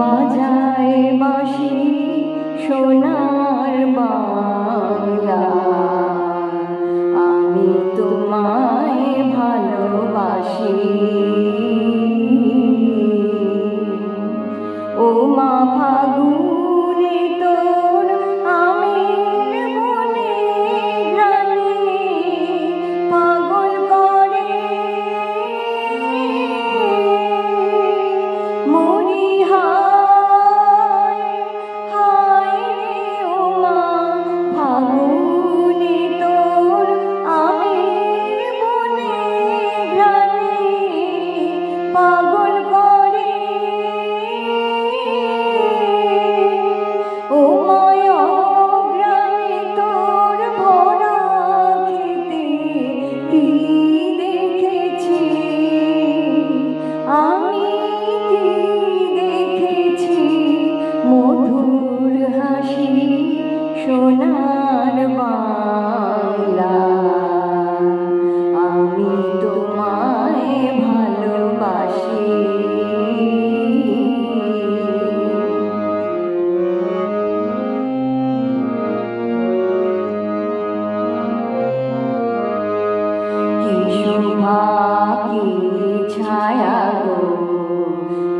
বাজায় বাঁশি সোনার বা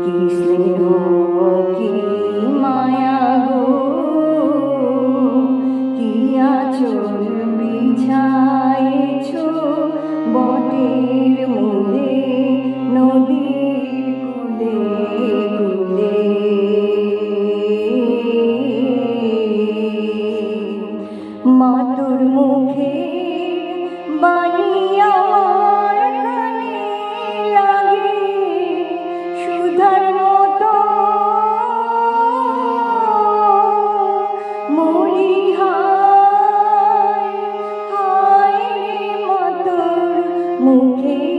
কি স্নেহ কি মায়া গো? কি আচরণ বিছা mungkin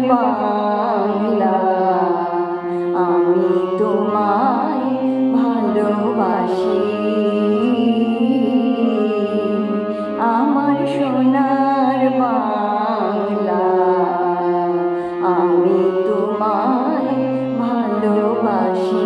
বাংলা। আমি তোমায় আমার সোনার আমি তোমায় ভালোবাসি।